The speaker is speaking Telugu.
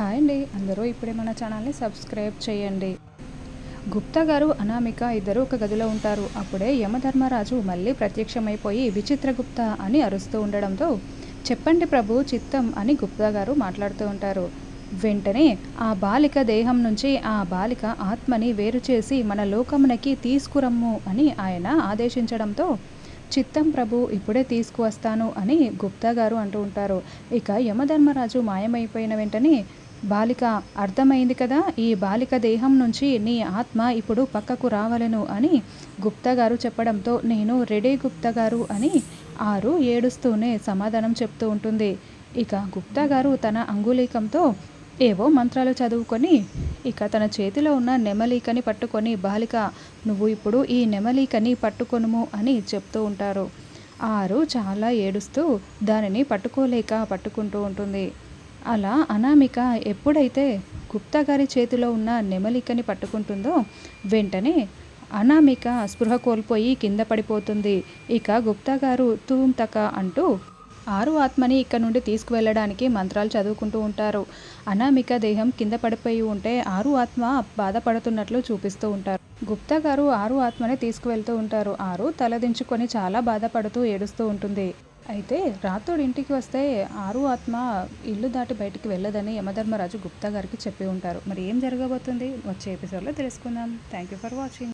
హాయ్ అండి. అందరూ ఇప్పుడే మన ఛానల్ని సబ్స్క్రైబ్ చేయండి. గుప్తా గారు అనామిక ఇద్దరు ఒక గదిలో ఉంటారు. అప్పుడే యమధర్మరాజు మళ్ళీ ప్రత్యక్షమైపోయి విచిత్రగుప్త అని అరుస్తూ ఉండడంతో చెప్పండి ప్రభు చిత్తం అని గుప్తా గారు మాట్లాడుతూ ఉంటారు. వెంటనే ఆ బాలిక దేహం నుంచి ఆ బాలిక ఆత్మని వేరు చేసి మన లోకమునకి తీసుకురమ్ము అని ఆయన ఆదేశించడంతో చిత్తం ప్రభు ఇప్పుడే తీసుకువస్తాను అని గుప్తా గారు అంటూ ఉంటారు. ఇక యమధర్మరాజు మాయమైపోయిన వెంటనే బాలిక అర్థమైంది కదా ఈ బాలిక దేహం నుంచి నీ ఆత్మ ఇప్పుడు పక్కకు రావలను అని గుప్తా గారు చెప్పడంతో నేను రెడీ గుప్తా గారు అని ఆరు ఏడుస్తూనే సమాధానం చెప్తూ ఉంటుంది. ఇక గుప్తా గారు తన అంగుళీకంతో ఏవో మంత్రాలు చదువుకొని ఇక తన చేతిలో ఉన్న నెమలికని పట్టుకొని బాలిక నువ్వు ఇప్పుడు ఈ నెమలికని పట్టుకొనుము అని చెప్తూ ఉంటారు. ఆరు చాలా ఏడుస్తూ దానిని పట్టుకోలేక పట్టుకుంటూ ఉంటుంది. అలా అనామిక ఎప్పుడైతే గుప్తా గారి చేతిలో ఉన్న నెమలికని పట్టుకుంటుందో వెంటనే అనామిక స్పృహ కోల్పోయి కింద పడిపోతుంది. ఇక గుప్తా గారు తూంతక తక అంటూ ఆరు ఆత్మని ఇక్కడ నుండి తీసుకువెళ్ళడానికి మంత్రాలు చదువుకుంటూ ఉంటారు. అనామిక దేహం కింద పడిపోయి ఉంటే ఆరు ఆత్మ బాధపడుతున్నట్లు చూపిస్తూ ఉంటారు. గుప్తా గారు ఆరు ఆత్మని తీసుకువెళ్తూ ఉంటారు. ఆరు తలదించుకొని చాలా బాధపడుతూ ఏడుస్తూ ఉంటుంది. అయితే రాత్రుడు ఇంటికి వస్తే ఆరు ఆత్మ ఇల్లు దాటి బయటికి వెళ్ళదని యమధర్మరాజు గుప్తా గారికి చెప్పి ఉంటారు. మరి ఏం జరగబోతుంది? వచ్చే ఎపిసోడ్లో తెలుసుకుందాం. Thank you for watching